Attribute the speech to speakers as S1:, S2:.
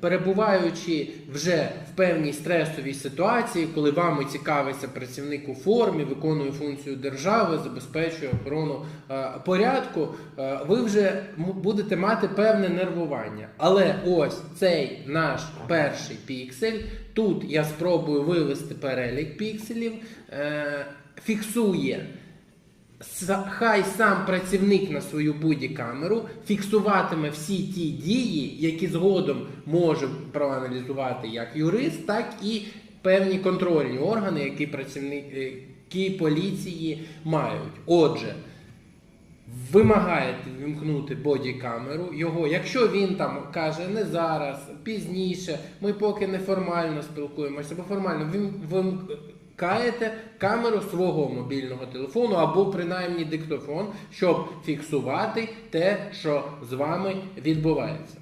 S1: перебуваючи вже в певній стресовій ситуації, коли вами цікавиться працівник у формі, виконує функцію держави, забезпечує охорону е, порядку, е, ви вже будете мати певне нервування. Але ось цей наш перший піксель. Тут я спробую вивести перелік пікселів, е, фіксує. Хай сам працівник на свою будь-камеру фіксуватиме всі ті дії, які згодом може проаналізувати як юрист, так і певні контрольні органи, які працівники поліції мають. Отже, вимагаєте вимкнути бодікамеру, його, якщо він там каже не зараз, пізніше, ми поки неформально спілкуємося, або формально, ви вимкаєте камеру свого мобільного телефону або принаймні диктофон, щоб фіксувати те, що з вами відбувається.